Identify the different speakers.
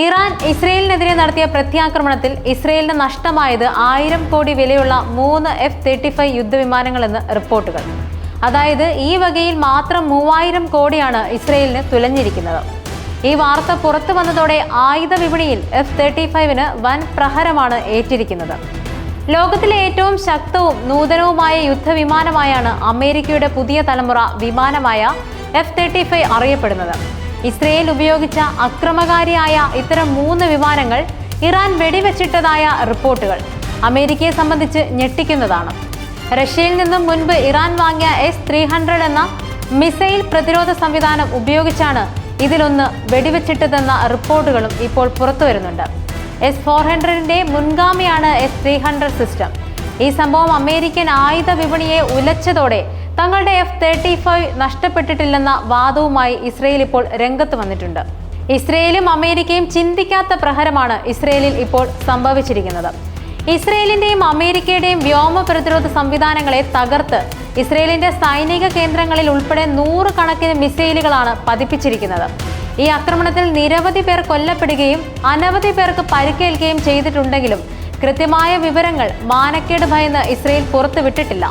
Speaker 1: Iran ഇസ്രയേലിനെതിരെ നടത്തിയ പ്രത്യാക്രമണത്തിൽ ഇസ്രയേലിന് നഷ്ടമായത് ആയിരം കോടി വിലയുള്ള മൂന്ന് എഫ് തേർട്ടി ഫൈവ് യുദ്ധവിമാനങ്ങളെന്ന് റിപ്പോർട്ടുകൾ. അതായത് ഈ വകയിൽ മാത്രം മൂവായിരം കോടിയാണ് ഇസ്രയേലിന് തുലഞ്ഞിരിക്കുന്നത്. ഈ വാർത്ത പുറത്തു വന്നതോടെ ആയുധ വിപണിയിൽ എഫ് തേർട്ടി ഫൈവിന് വൻ പ്രഹരമാണ് ഏറ്റിരിക്കുന്നത്. ലോകത്തിലെ ഏറ്റവും ശക്തവും നൂതനവുമായ യുദ്ധവിമാനമായാണ് അമേരിക്കയുടെ പുതിയ തലമുറ വിമാനമായ എഫ് തേർട്ടി ഫൈവ് അറിയപ്പെടുന്നത്. ഇസ്രയേൽ ഉപയോഗിച്ച അക്രമകാരിയായ ഇത്തരം മൂന്ന് വിമാനങ്ങൾ ഇറാൻ വെടിവെച്ചിട്ടതായ റിപ്പോർട്ടുകൾ അമേരിക്കയെ സംബന്ധിച്ച് ഞെട്ടിക്കുന്നതാണ്. റഷ്യയിൽ നിന്നും മുൻപ് ഇറാൻ വാങ്ങിയ എസ് ത്രീ ഹൺഡ്രഡ് എന്ന മിസൈൽ പ്രതിരോധ സംവിധാനം ഉപയോഗിച്ചാണ് ഇതിലൊന്ന് വെടിവെച്ചിട്ടതെന്ന റിപ്പോർട്ടുകളും ഇപ്പോൾ പുറത്തു വരുന്നുണ്ട്. എസ് ഫോർ ഹൺഡ്രഡിന്റെ മുൻഗാമിയാണ് എസ് ത്രീ ഹൺഡ്രഡ് സിസ്റ്റം. ഈ സംഭവം അമേരിക്കൻ ആയുധ വിപണിയെ ഉലച്ചതോടെ തങ്ങളുടെ എഫ് തേർട്ടി ഫൈവ് നഷ്ടപ്പെട്ടിട്ടില്ലെന്ന വാദവുമായി ഇസ്രയേൽ ഇപ്പോൾ രംഗത്ത് വന്നിട്ടുണ്ട്. ഇസ്രയേലും അമേരിക്കയും ചിന്തിക്കാത്ത പ്രഹരമാണ് ഇസ്രയേലിൽ ഇപ്പോൾ സംഭവിച്ചിരിക്കുന്നത്. ഇസ്രയേലിന്റെയും അമേരിക്കയുടെയും വ്യോമ പ്രതിരോധ സംവിധാനങ്ങളെ തകർത്ത് ഇസ്രയേലിന്റെ സൈനിക കേന്ദ്രങ്ങളിൽ ഉൾപ്പെടെ നൂറുകണക്കിന് മിസൈലുകളാണ് പതിപ്പിച്ചിരിക്കുന്നത്. ഈ ആക്രമണത്തിൽ നിരവധി പേർ കൊല്ലപ്പെടുകയും അനവധി പേർക്ക് പരിക്കേൽക്കുകയും ചെയ്തിട്ടുണ്ടെങ്കിലും കൃത്യമായ വിവരങ്ങൾ മാനക്കേട് ഭയന്ന് ഇസ്രയേൽ പുറത്തുവിട്ടിട്ടില്ല.